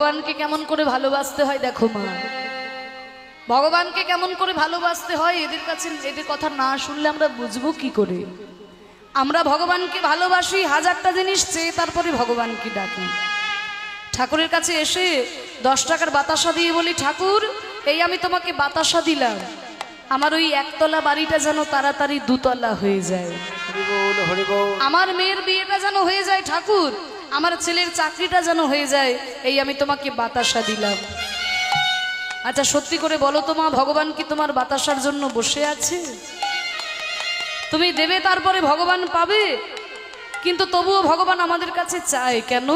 ভগবানকে কেমন করে ভালোবাসতে হয় দেখো মা। ভগবানকে কেমন করে ভালোবাসতে হয় এদের কাছে এদের কথা না শুনলে আমরা বুঝব কি করে? আমরা ভগবানকে ভালোবাসি হাজারটা জিনিস চেয়ে তারপরে ভগবানকে ডাকি। ঠাকুরের কাছে এসে দশ টাকার বাতাসা দিয়ে বলি ঠাকুর এই আমি তোমাকে বাতাসা দিলাম। আমার ওই একতলা বাড়িটা যেন তাড়াতাড়ি দুতলা হয়ে যায়। আমার মেয়ের বিয়েটা যেন হয়ে যায় ঠাকুর। আমার ছেলের চাকরিটা যেন হয়ে যায় এই আমি তোমাকে বাতাসা দিলাম। আচ্ছা সত্যি করে বলো তো মা ভগবান কি তোমার বাতাসার জন্য বসে আছে? তুমি দেবে তারপরে ভগবান পাবে? কিন্তু তবুও ভগবান আমাদের কাছে চায় কেন?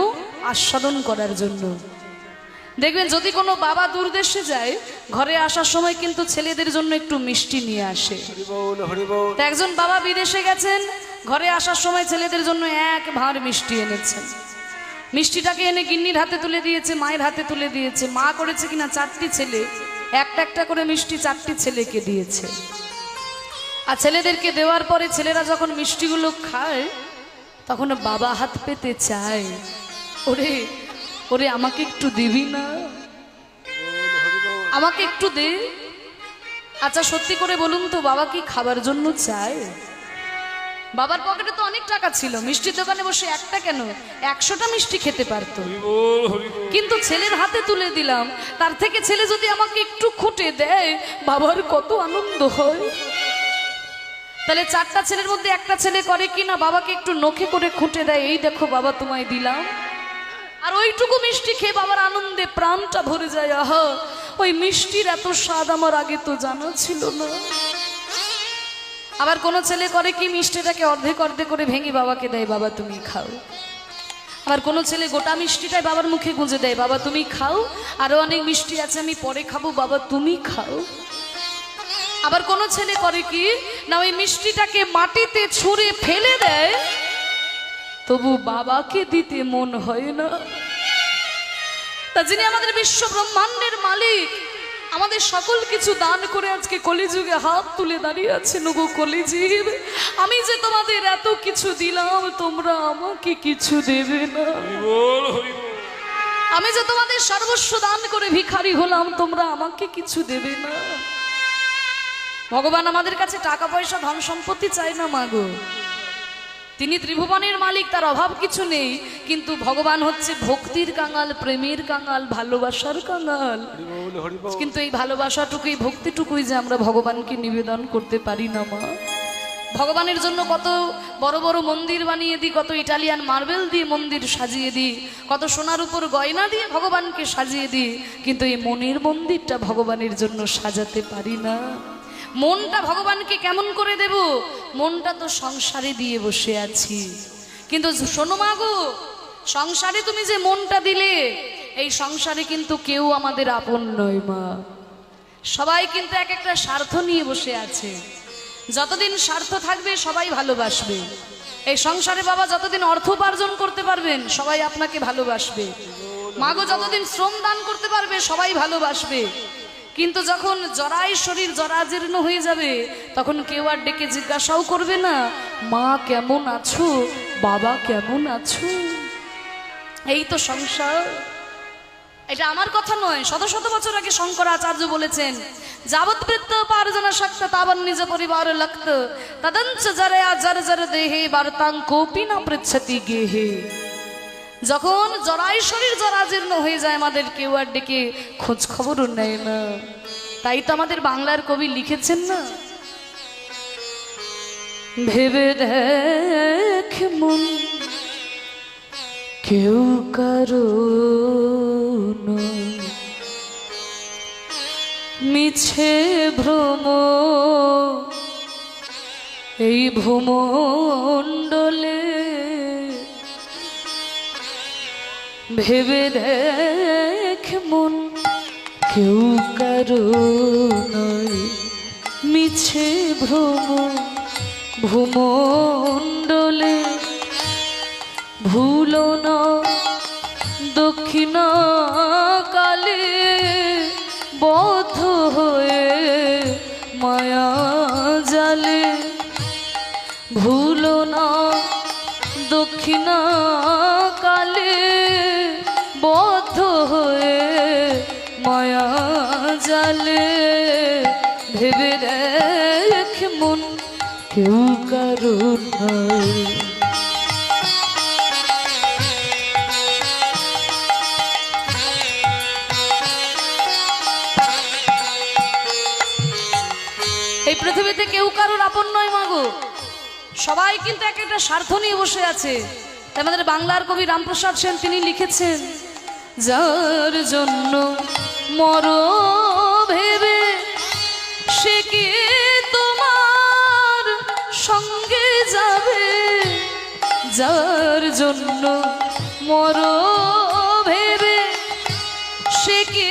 আস্বাদন করার জন্য। দেখবেন যদি কোনো বাবা দূরদেশে যায় ঘরে আসার সময় কিন্তু ছেলেদের জন্য একটু মিষ্টি নিয়ে আসে। একজন বাবা বিদেশে গেছেন ঘরে আসার সময় ছেলেদের জন্য এক ভাঁড় মিষ্টি এনেছেন। মিষ্টিটাকে এনে গিন্নির হাতে তুলে দিয়েছে, মায়ের হাতে তুলে দিয়েছে। মা করেছে কিনা চারটি ছেলে, একটা একটা করে মিষ্টি চারটি ছেলেকে দিয়েছে। আর ছেলেদেরকে দেওয়ার পরে ছেলেরা যখন মিষ্টিগুলো খায়, তখন বাবা হাত পেতে চায়। ওরে ওরে, আমাকে একটু দিবি না? আমাকে একটু দে। আচ্ছা সত্যি করে বলুন তো, বাবা কি খাবার জন্য চায়? বাবার পকেটে তো অনেক টাকা ছিল। মিষ্টির দোকানে বসে একটা কেন? একশোটা মিষ্টি খেতে পারতো। কিন্তু ছেলের হাতে তুলে দিলাম। তার থেকে ছেলে যদি আমাকে একটু খুঁটে দেয় বাবার কত আনন্দ হয়। তাহলে চারটা ছেলের মধ্যে একটা ছেলে করে কি না বাবাকে একটু নখে করে খুঁটে দেয়? এই দেখো বাবা তোমায় দিলাম। আর ওইটুকু মিষ্টি খেয়ে বাবার আনন্দে প্রাণটা ভরে যায়। আহা ওই মিষ্টির এত স্বাদ আমার আগে তো জানা ছিল না। আবার কোনো ছেলে করে কি মিষ্টিটাকে অর্ধেক অর্ধেক করে ভেঙে বাবাকে দেয়, বাবা তুমি খাও। আবার কোনো ছেলে গোটা মিষ্টিটাই বাবার মুখে গুঁজে দেয়, বাবা তুমি খাও। আরও অনেক মিষ্টি আছে, আমি পরে খাব, বাবা তুমি খাও। আবার কোনো ছেলে করে কি, না ওই মিষ্টিটাকে মাটিতে ছুঁড়ে ফেলে দেয়, তবু বাবাকে দিতে মন হয় না। তা যিনি আমাদের বিশ্ব ব্রহ্মাণ্ডের মালিক আমাদের সকল কিছু দান করে আজকে কলিযুগে হাত তুলে দাঁড়িয়ে আছে নগো কলিজীব আমি যে তোমাদের এত কিছু দিলাম তোমরা আমাকে কিছু দেবে না। আমি যে তোমাদের সর্বস্ব দান করে ভিখারি হলাম তোমরা আমাকে কিছু দেবে না। ভগবান আমাদের কাছে টাকা পয়সা ধন সম্পত্তি চায় না মাগো তিনি ত্রিভুবনের মালিক তার অভাব কিছু নেই কিন্তু ভগবান হচ্ছে ভক্তির কাঙাল প্রেমের কাঙাল ভালোবাসার কাঙাল। কিন্তু এই ভালোবাসাটুকুই ভক্তিটুকুই যে আমরা ভগবানকে নিবেদন করতে পারি না মা। ভগবানের জন্য কত বড় বড় মন্দির বানিয়ে দিই কত ইটালিয়ান মার্বেল দিয়ে মন্দির সাজিয়ে দিই কত সোনার উপর গয়না দিয়ে ভগবানকে সাজিয়ে দিই কিন্তু এই মনের মন্দিরটা ভগবানের জন্য সাজাতে পারি না। মনটা ভগবানকে কেমন করে দেব? মনটা তো সংসারে দিয়ে বসে আছি। কিন্তু শোনো মা গো, সংসারে তুমি যে মনটা দিলে, এই সংসারে কিন্তু কেউ আমাদের আপন নয় মা। সবাই কিন্তু এক একটা স্বার্থ নিয়ে বসে আছে। যতদিন স্বার্থ থাকবে, সবাই ভালোবাসবে। এই সংসারে বাবা যতদিন অর্থ উপার্জন করতে পারবেন, সবাই আপনাকে ভালোবাসবে। মাগো যতদিন শ্রম দান করতে পারবে, সবাই ভালোবাসবে। কিন্তু যখন জরাই শরীর জরাজীর্ণ হয়ে যাবে, তখন কেউ আর ডেকে জিজ্ঞাসাও করবে না, মা কেমন আছো? বাবা কেমন আছো? এই তো সংসার। এটা আমার কথা নয়, শত শত বছর আগে শঙ্করাচার্য বলেছেন, যাবৎ বৃত্ত পারজনা শক্ত তাবন নিজ পরিবার লক্ত। তদঞ্চ জরয়া জর জর দেহে বার্তাং কোপি না পৃচ্ছতি গেহে। যখন জরাই শরীর জরাজীর্ণ হয়ে যায় আমাদের কেউ আর ডেকে খোঁজ খবরও নেয় না তাই তো আমাদের বাংলার কবি লিখেছেন না ভেবে দেখ মন, কেউ কারও। মিছে ভ্রম, এই ভূমণ্ডলে ভেবে দেখ মন, কেউ কারও নয় মিছে ভ্রম ভূমণ্ডলে ভুল না দক্ষিণ কালে বদ্ধ হয়ে মায়া জালে ভুলো না, দক্ষিণ জালে ভেবে দেখ মন কেউ কারও এই পৃথিবীতে কেউ কারোর আপন নয় মাগো সবাই কিন্তু এক একটা স্বার্থ নিয়ে বসে আছে। আমাদের বাংলার কবি রামপ্রসাদ সেন তিনি লিখেছেন, যার জন্য মর ভেবে সে কি তোমার সঙ্গে যাবে? যার জন্য মর ভেবে সে কি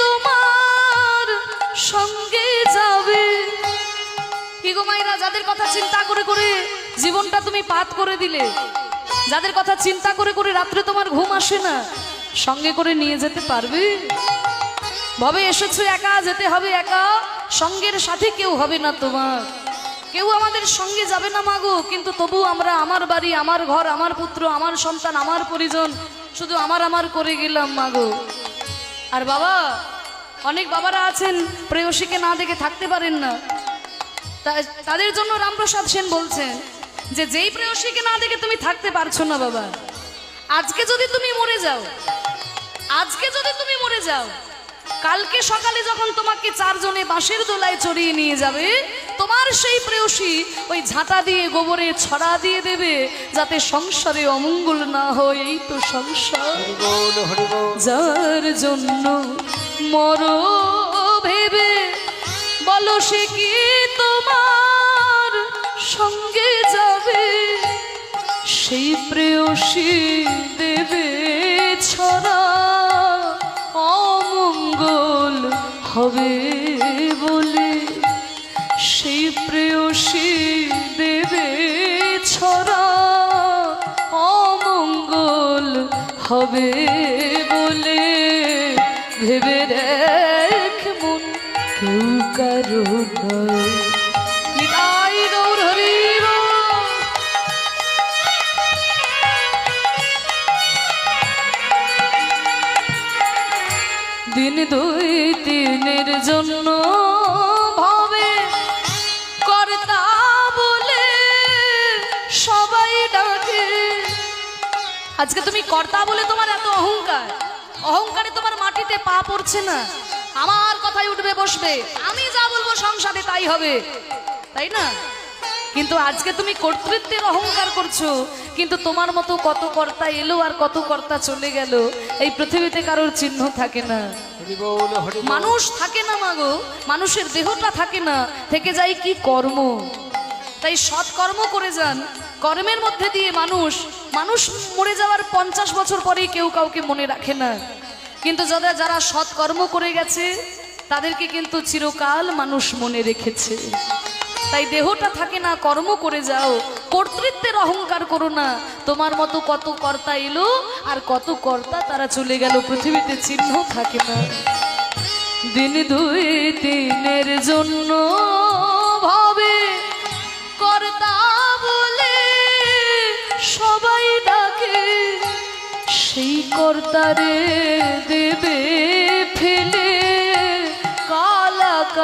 তোমার সঙ্গে যাবে? গো যাদের কথা চিন্তা করে করে জীবনটা তুমি পাত করে দিলে, যাদের কথা চিন্তা করে করে রাত্রে তোমার ঘুম আসে না, সঙ্গে করে নিয়ে যেতে পারবে? ভবে এসেছ একা, যেতে হবে একা। সঙ্গের সাথে কেউ হবে না তোমার। কেউ আমাদের সঙ্গে যাবে না মাগো কিন্তু তবু আমরা আমার বাড়ি, আমার ঘর, আমার পুত্র, আমার সন্তান, আমার পরিজন, শুধু আমার আমার করে গেলাম মাগো আর বাবা, অনেক বাবারা আছেন, প্রেয়সীকে না দেখে থাকতে পারেন না। তাদের জন্য রামপ্রসাদ সেন বলছেন যে, যেই প্রেয়সীকে না দেখে তুমি থাকতে পারছ না বাবা, আজকে যদি তুমি মরে যাও, আজকে যদি তুমি মরে যাও কালকে সকালে যখন তোমাকে চারজনে বাঁশের দোলায় চড়িয়ে নিয়ে যাবে তোমার সেই প্রেয়সী ওই ঝাঁটা দিয়ে গোবরে ছড়া দিয়ে দেবে যাতে সংসারে অমঙ্গল না হয় এই তো সংসার। যার জন্য মর ভেবে বলো সে কি তোমার সঙ্গে যাবে? সেই প্রেয়সী দেবে ছড়া। হবে বলে সেই প্রেয়সী দেবে ছড়া অমঙ্গল হবে বলে ভেবে রেখ মন কেউ কারও নয় দিনের জন্য ভাবে কর্তা বলে সবাই ডাকে। আজকে তুমি কর্তা বলে তোমার এত অহংকার। অহংকারে তোমার মাটিতে পা পড়ছে না। আমার কথাই উঠবে, বসবে। আমি যা বলব সংসারে তাই হবে। তাই না? কিন্তু আজকে তুমি কর্তৃত্বের অহংকার করছ। কিন্তু তোমার মতো কত কর্তা এলো আর কত কর্তা চলে গেল? এই পৃথিবীতে কারোর চিহ্ন থাকে না। মানুষ থাকে না মাগো মানুষের দেহটা থাকে না থেকে যায় কি কর্ম? তাই সৎকর্ম করে যান। কর্মের মধ্যে দিয়ে মানুষ মানুষ মরে যাওয়ার পঞ্চাশ বছর পরেই কেউ কাউকে মনে রাখে না। কিন্তু যারা যারা সৎকর্ম করে গেছে তাদেরকে কিন্তু চিরকাল মানুষ মনে রেখেছে। তাই দেহটা থাকে না, কর্ম করে যাও। কর্তৃত্বের অহংকার করো না। তোমার মতো কত কর্তা এলো, আর কত কর্তা তারা চলে গেল, পৃথিবীতে চিহ্ন থাকে না। দিন দুই দিনের জন্য ভাবে কর্তা বলে সবাই ডাকে, সেই কর্তারে দেবে ফেলে।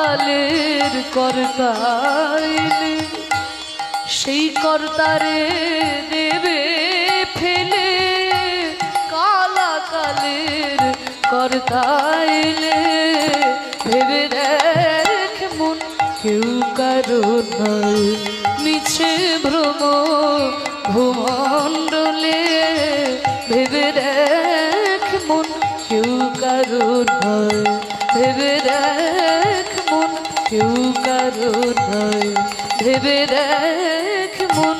কালের কর্তাইলে, সেই কর্তারে দেবে ফেলে কালা কালের কর্তাইলে। ভেবে দেখ মন, কেউ কারও নয়, মিছে ভ্রম ভূমণ্ডলে। ভেবে দেখ মন, কেউ কারও নয়। ভেবে দেখ মন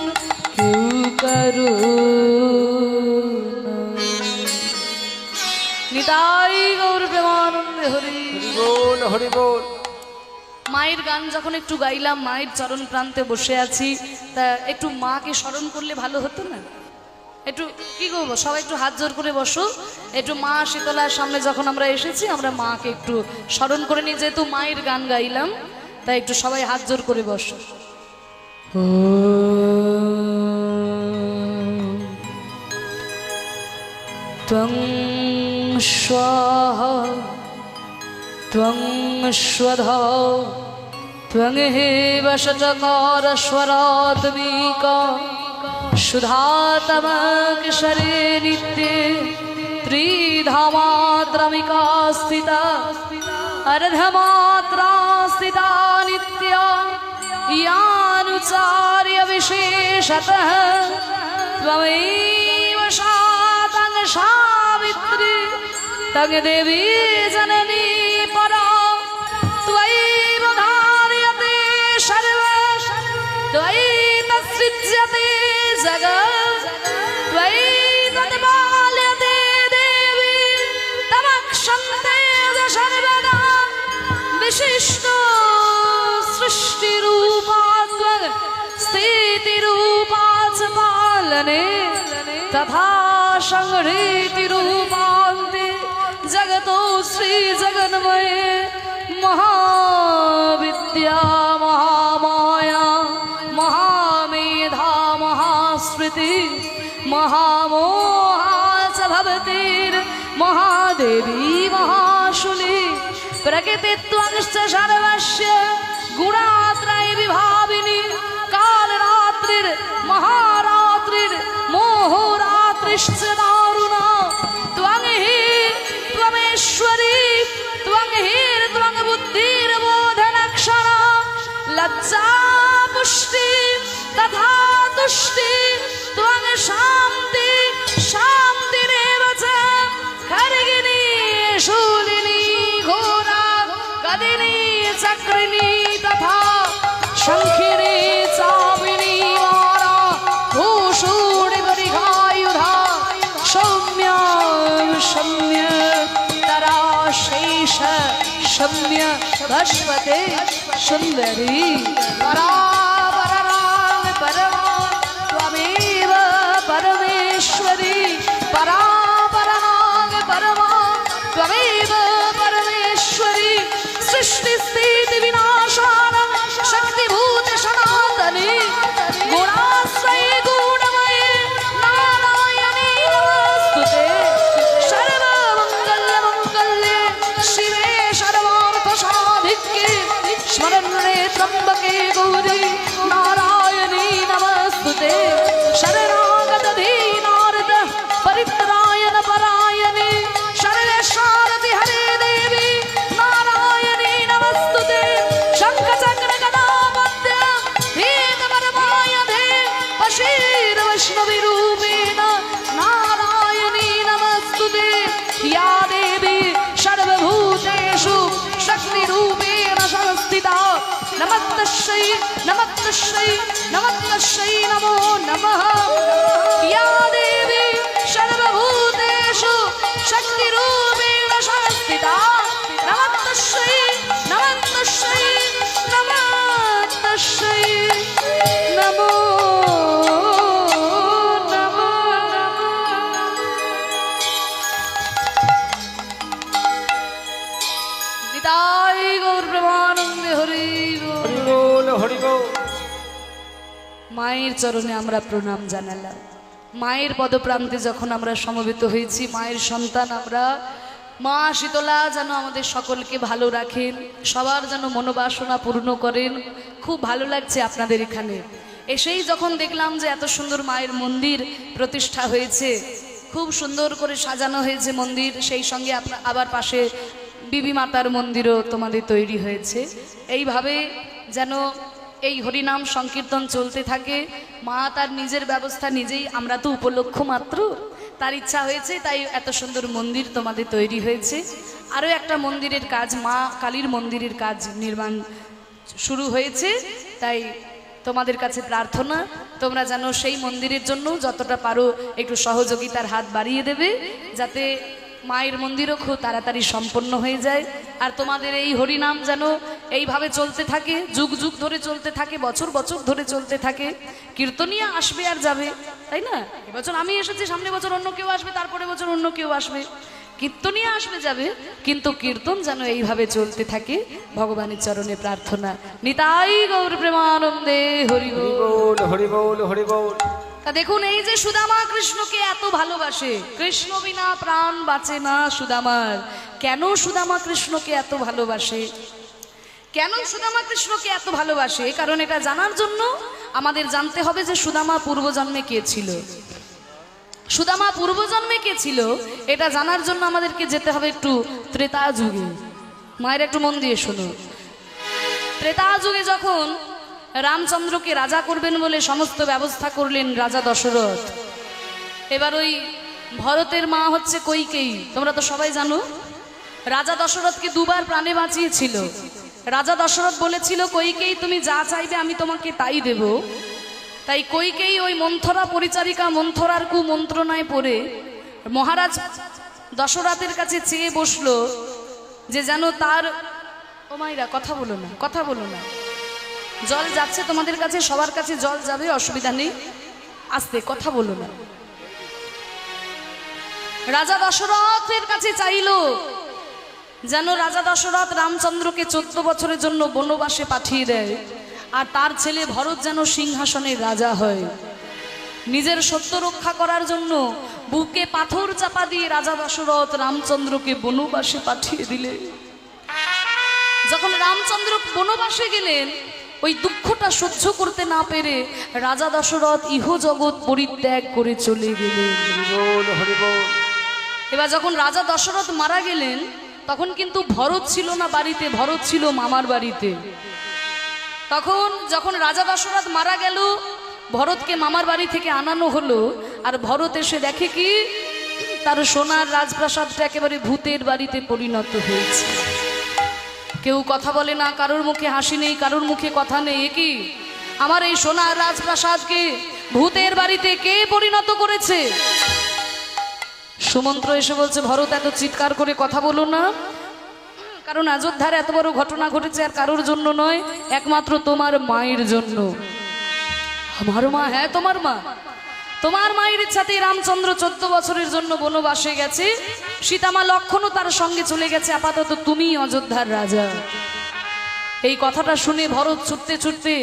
কেউ নিতাই গৌর প্রেমানন্দে হরি। হরি বল হরি বল মায়ের গান যখন একটু গাইলাম মায়ের চরণ প্রান্তে বসে আছি তা একটু মাকে স্মরণ করলে ভালো হতো না? একটু কি করব সবাই একটু হাত জোর করে বসো। একটু মা শীতলার সামনে যখন আমরা এসেছি আমরা মাকে একটু স্মরণ করে নিই যেহেতু মায়ের গান গাইলাম। তাই একটু সবাই হাত জোর করে বস। ত্বং স্বাহ ত্বং হে ত্রিধামাত্রমিকা স্থিতা। स्थिता नित्या यानुचार्य विशेषतः त्वमेव शातं सावित्री तग देवी जननी तथा संहृतिरूपान्ते जगतो श्रीजगन्मये महाविद्या महामाया महामेधा महास्मृति महामोहा च भवतिर्महादेवी महाशुली प्रकृतित्वंश्च सर्वस्य गुणात्रय विभाविनी कालरात्रिर्महारात्रिर्मोहोरात्रिश्च दारुणा त्वं हि त्वमेश्वरी त्वं हि त्वं बुद्धिर्बोधनक्षणा लज्जा पुष्टि तथा तुष्टि त्वं शान्ति शान्तिरेव च खर्गिनी शूलिनी घोरा गदिनी चक्रिणी तथा शङ्खिनी भस्वते सुन्दरी परापरां परमा त्वमेव परमेश्वरी परापरां परमा त्वमेव মায়ের চরণে আমরা প্রণাম জানালাম। মায়ের পদপ্রান্তে যখন আমরা সমবেত হয়েছি, মায়ের সন্তান আমরা, মা শীতলা যেন আমাদের সকলকে ভালো রাখেন, সবার যেন মনোবাসনা পূর্ণ করেন, খুব ভালো লাগছে আপনাদের এখানে। এসেই যখন দেখলাম যে এত সুন্দর মায়ের মন্দির প্রতিষ্ঠা হয়েছে, খুব সুন্দর করে সাজানো হয়েছে মন্দির, সেই সঙ্গে আপনার আবার পাশে বিবি মাতার মন্দিরও তোমাদের তৈরি হয়েছে। এইভাবে যেন এই হরিনাম সংকীর্তন চলতে থাকে। মা তার নিজের ব্যবস্থা নিজেই, আমরা তো উপলক্ষ মাত্র। তার ইচ্ছা হয়েছে, তাই এত সুন্দর মন্দির তোমাদের তৈরি হয়েছে। আরও একটা মন্দিরের কাজ, মা কালীর মন্দিরের কাজ নির্মাণ শুরু হয়েছে। তাই তোমাদের কাছে প্রার্থনা, তোমরা যেন সেই মন্দিরের জন্য যতটা পারো একটু সহযোগিতার হাত বাড়িয়ে দেবে, যাতে মায়ের মন্দিরও খুব তাড়াতাড়ি সম্পন্ন হয়ে যায়। আর তোমাদের এই হরিনাম যেন এইভাবে চলতে থাকে, যুগ যুগ ধরে চলতে থাকে, বছর বছর ধরে চলতে থাকে। কীর্তনিয়া আসবে আর যাবে, তাই না? এবছর আমি এসেছি, সামনে বছর অন্য কেউ আসবে, তারপরে বছর অন্য কেউ আসবে। কীর্তনিয়া আসবে, যাবে, কিন্তু কীর্তন যেন এইভাবে চলতে থাকে, ভগবানের চরণে প্রার্থনা। নিতাই গৌর প্রেমানন্দে হরি বল হরি বল হরি বল তা দেখুন, এই যে সুদামা কৃষ্ণকে এত ভালোবাসে, কৃষ্ণ বিনা প্রাণ বাঁচে না সুদামার। কেন সুদামা কৃষ্ণকে এত ভালোবাসে? কেন সুদামা কৃষ্ণকে এত ভালোবাসে? কারণ এটা জানার জন্য আমাদের জানতে হবে যে সুদামা পূর্বজন্মে কে ছিল। সুদামা পূর্বজন্মে কে ছিল, এটা জানার জন্য আমাদেরকে যেতে হবে একটু ত্রেতা যুগে। মায়ের একটু মন দিয়ে শোনো। ত্রেতা যুগে যখন রামচন্দ্রকে রাজা করবেন বলে সমস্ত ব্যবস্থা করলেন রাজা দশরথ। এবার ওই ভরতের মা হচ্ছে কৈকেয়ী। তোমরা তো সবাই জানো, রাজা দশরথকে দুবার প্রাণে বাঁচিয়েছিল। রাজা দশরথ বলেছিল, কৈকেয়ী, তুমি যা চাইবে আমি তোমাকে তাই দেব। তাই কৈকেয়ী ওই মন্থরা পরিচারিকা মন্থরার কু মন্ত্রণায় পড়ে মহারাজ দশরথের কাছে চেয়ে বসল যে যেন তার ও মাইরা কথা বলো না, কথা বলো না। জল যাচ্ছে তোমাদের কাছে, সবার কাছে জল যাবে, অসুবিধা নেই। আসতে কথা বলো না। রাজা দশরথের কাছে চাইলো যেন রাজা দশরথ রামচন্দ্রকে চোদ্দ বছরের জন্য বনবাসে পাঠিয়ে দেয়, আর তার ছেলে ভরত যেন সিংহাসনের রাজা হয়। নিজের সত্য রক্ষা করার জন্য বুকে পাথর চাপা দিয়ে রাজা দশরথ রামচন্দ্রকে বনবাসে পাঠিয়ে দিলেন। যখন রামচন্দ্র বনবাসে গেলেন ওই দুঃখটা সহ্য করতে না পেরে রাজা দশরথ ইহ জগৎ পরিত্যাগ করে চলে গেলেন। এবার যখন রাজা দশরথ মারা গেলেন তখন কিন্তু ভরত ছিল না বাড়িতে ভরত ছিল মামার বাড়িতে। তখন যখন রাজা দশরথ মারা গেল ভরতকে মামার বাড়ি থেকে আনানো হলো আর ভরত এসে দেখে কি তার সোনার রাজপ্রাসাদটা একেবারে ভূতের বাড়িতে পরিণত হয়েছে। কেউ কথা বলে না, কারোর মুখে হাসি নেই, কারোর মুখে কথা নেই কি? আমার এই সোনার রাজপ্রাসাদকে ভূতের বাড়িতে কে পরিণত করেছে? সুমন্ত্র এসে বলছে, ভরত, এত চিৎকার করে কথা বলো না। কারণ অযোধ্যার এত বড় ঘটনা ঘটেছে আর কারোর জন্য নয়, একমাত্র তোমার মায়ের জন্য। আমার মা হ্যাঁ তোমার মা। তোমার মায়ের ইচ্ছাতে রামচন্দ্র চোদ্দ বছরের জন্য বনবাসে গেছে। সীতামা লক্ষণও তার সঙ্গে চলে গেছে, আপাতত তুমি অযোধ্যার রাজা। এই কথাটা শুনে ভরত ছুটতে ছুটতে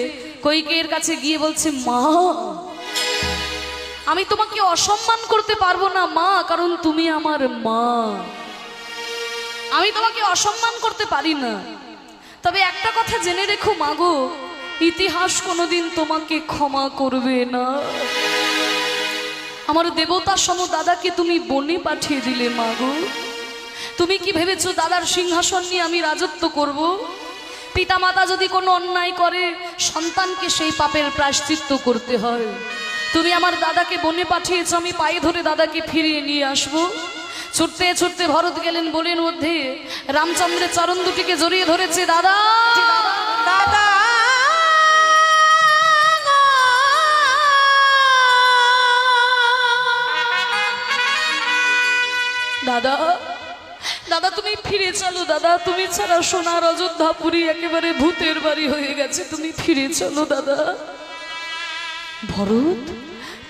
কৈকের কাছে গিয়ে বলছে, মা, আমি তোমাকে অসম্মান করতে পারব না, মা, কারণ তুমি আমার মা। আমি তোমাকে অসম্মান করতে পারি না। তবে একটা কথা জেনে রেখো মাগো ইতিহাস কোনোদিন তোমাকে ক্ষমা করবে না। আমার দেবতা সম দাদাকে তুমি বনে পাঠিয়ে দিলে মাগো তুমি কি ভেবেছো দাদার সিংহাসন নিয়ে আমি রাজত্ব করব? পিতামাতা যদি কোনো অন্যায় করে, সন্তানকে সেই পাপের প্রায়শ্চিত্ত করতে হয়। তুমি আমার দাদাকে বনে পাঠিয়েছ, আমি পায়ে ধরে দাদাকে ফিরিয়ে নিয়ে আসব। ছুটতে ছুটতে ভরত গেলেন বনের মধ্যে। রামচন্দ্রের চরণ দুটিকে জড়িয়ে ধরেছে দাদা। দাদা। দাদা, তুমি ফিরে চলো, দাদা। তুমি ছাড়া সোনার অযোধ্যাপুরী একেবারে ভূতের বাড়ি হয়ে গেছে। তুমি ফিরে চলো, দাদা। ভরত,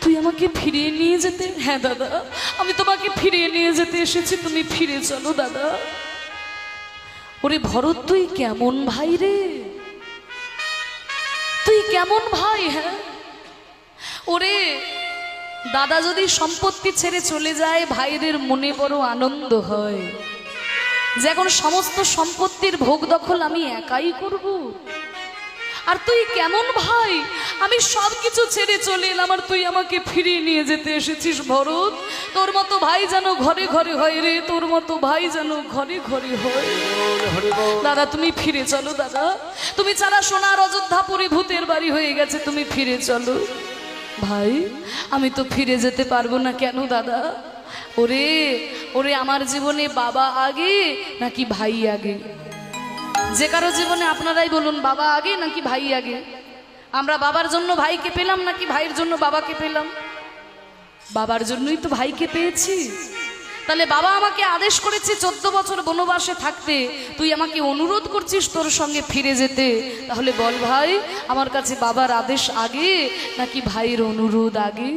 তুই আমাকে ফিরিয়ে নিয়ে যেতে? হ্যাঁ দাদা। আমি তোমাকে ফিরিয়ে নিয়ে যেতে এসেছি। তুমি ফিরে চলো, দাদা। ওরে ভরত, তুই কেমন ভাই রে? তুই কেমন ভাই হ্যাঁ? ওরে দাদা যদি সম্পত্তি ছেড়ে চলে যায়, ভাইদের মনে বড় আনন্দ হয়। যে এখন সমস্ত সম্পত্তির ভোগ দখল আমি একাই করব। আর তুই কেমন ভাই? আমি সব কিছু ছেড়ে চলে এলাম আর তুই আমাকে ফিরিয়ে নিয়ে যেতে এসেছিস ভরত। তোর মতো ভাই যেন ঘরে ঘরে হয় রে, তোর মতো ভাই যেন ঘরে ঘরে হয়। দাদা, তুমি ফিরে চলো, দাদা। তুমি ছাড়া সোনার অযোধ্যাপুরী ভূতের বাড়ি হয়ে গেছে, তুমি ফিরে চলো। ভাই, আমি তো ফিরে যেতে পারব না কেন, দাদা? ওরে ওরে আমার জীবনে বাবা আগে, নাকি ভাই আগে? যে কারও জীবনে আপনারাই বলুন, বাবা আগে নাকি ভাই আগে? আমরা বাবার জন্য ভাইকে পেলাম নাকি ভাইয়ের জন্য বাবাকে পেলাম? বাবার জন্যই তো ভাইকে পেয়েছি। তাহলে বাবা আমাকে আদেশ করেছে চোদ্দ বছর বনবাসে থাকতে। তুই আমাকে অনুরোধ করছিস তোর সঙ্গে ফিরে যেতে। তাহলে বল ভাই, আমার কাছে বাবার আদেশ আগে নাকি ভাইয়ের অনুরোধ আগে?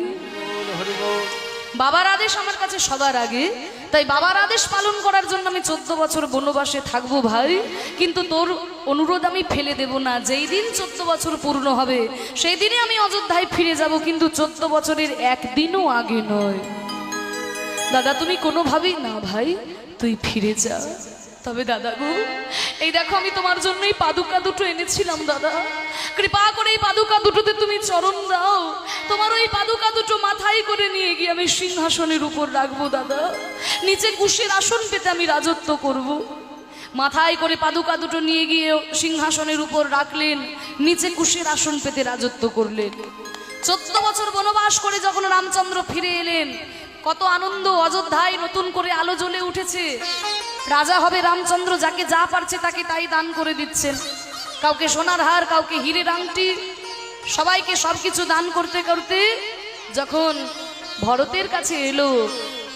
বাবার আদেশ আমার কাছে সবার আগে। তাই বাবার আদেশ পালন করার জন্য আমি চোদ্দ বছর বনবাসে থাকব ভাই। কিন্তু তোর অনুরোধ আমি ফেলে দেব না। যেই দিন চোদ্দ বছর পূর্ণ হবে, সেই দিনে আমি অযোধ্যায় ফিরে যাব। কিন্তু চোদ্দ বছরের একদিনও আগে নয়। দাদা, তুমি কোনোভাবেই না ভাই, তুই ফিরে যা। তবে দাদা গো, এই দেখো আমি তোমার জন্য এই পাদুকা দুটো এনেছিলাম দাদা। কৃপা করে এই পাদুকা দুটোতে তুমি চরণ দাও। তোমার ওই পাদুকা দুটো মাথায় করে নিয়ে গিয়ে আমি সিংহাসনের উপর রাখব দাদা। নিচে কুশের আসন পেতে আমি রাজত্ব করব। মাথায় করে পাদুকা দুটো নিয়ে গিয়ে সিংহাসনের উপর রাখলেন, নিচে কুশের আসন পেতে রাজত্ব করলেন। চোদ্দ বছর বনবাস করে যখন রামচন্দ্র ফিরে এলেন কত আনন্দ অযোধ্যায় নতুন করে আলো জ্বলে উঠেছে। রাজা হবে রামচন্দ্র যাকে যা পারছে তাকে তাই দান করে দিচ্ছেন। কাউকে সোনার হার কাউকে হিরের আংটি সবাইকে সবকিছু দান করতে করতে যখন ভরতের কাছে এলো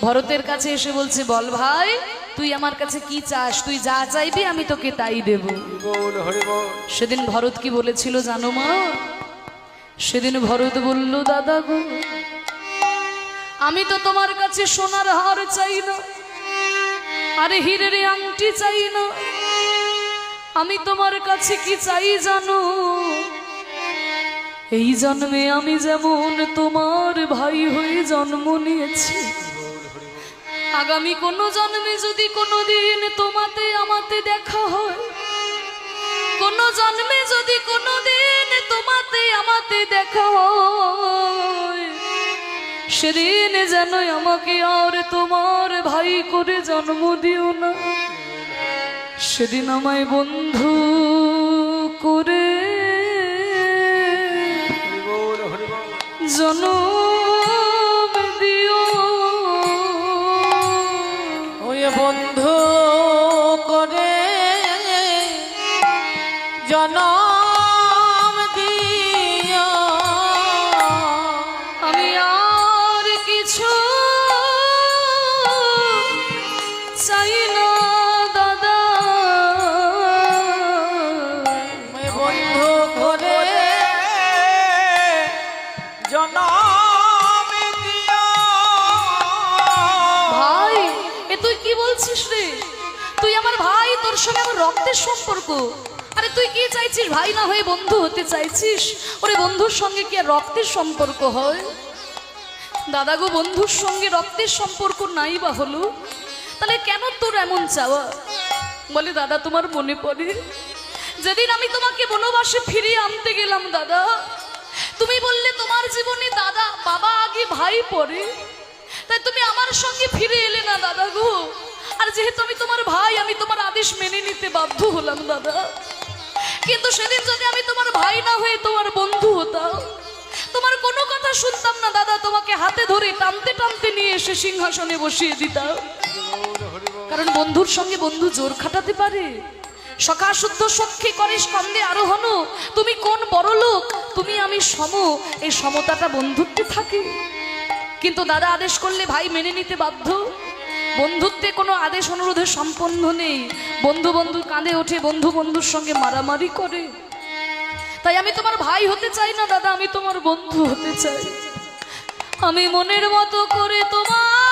ভরতের কাছে এসে বলছে বল ভাই তুই আমার কাছে কি চাস? তুই যা চাইবি আমি তোকে তাই দেব। সেদিন ভরত কি বলেছিল জানো মা? সেদিন ভরত বলল দাদা গো আমি তো তোমার কাছে সোনার হার চাই না, আরে হিরের আংটি চাই না। আমি তোমার কাছে কি চাই জানো? এই জন্মে আমি যেমন তোমার ভাই হয়ে জন্ম নিয়েছি। আগামী কোনো জন্মে যদি কোনোদিন তোমাতে, আমাতে দেখা হয়, কোন জন্মে যদি কোনোদিন তোমাতে, আমাতে দেখা হয়। সেদিন যেন আমাকে আর তোমার ভাই করে জন্ম দিও না সেদিন আমায় বন্ধু করে জনম তোর সঙ্গে আমার রক্তের সম্পর্ক। আরে তুই কি চাইছিস? ভাই না হয়ে বন্ধু হতে চাইছিস? ওরে বন্ধুর সঙ্গে কি আর রক্তের সম্পর্ক হয়? দাদা গো, বন্ধুর সঙ্গে রক্তের সম্পর্ক নাই বা হলো? তাহলে কেন তোর এমন চাওয়া? বলে, দাদা, তোমার মনে পড়ে, যেদিন আমি তোমাকে বনবাসে ফিরিয়ে আনতে গেলাম, দাদা, তুমি বললে তোমার জীবনে দাদা, বাবা আগে ভাই পড়ে, তাই তুমি আমার সঙ্গে ফিরে এলে না, দাদা গো। আর যেহেতু আমি তোমার ভাই, আমি তোমার আদেশ মেনে নিতে বাধ্য হলাম, দাদা। কিন্তু সেদিন যদি আমি তোমার ভাই না হয়ে তোমার বন্ধু হতাম, তোমার কোনো কথা শুনতাম না, দাদা। তোমাকে হাতে ধরে টানতে টানতে নিয়ে এসে সিংহাসনে বসিয়ে দিতাম। কারণ বন্ধুর সঙ্গে বন্ধু জোর খাটাতে পারে। সখা শুদ্ধ সখী করে স্কন্দে আরোহণ। তুমি কোন বড় লোক? তুমি আমি সম। এই সমতাটা বন্ধুত্বে থাকে। কিন্তু দাদা, আদেশ করলে ভাই মেনে নিতে বাধ্য। বন্ধুত্বে কোনো আদেশ অনুরোধের সম্পন্ন নেই। বন্ধু বন্ধু কাঁদে ওঠে, বন্ধু বন্ধুর সঙ্গে মারামারি করে। তাই আমি তোমার ভাই হতে চাই না, দাদা, আমি তোমার বন্ধু হতে চাই। আমি মনের মতো করে তোমার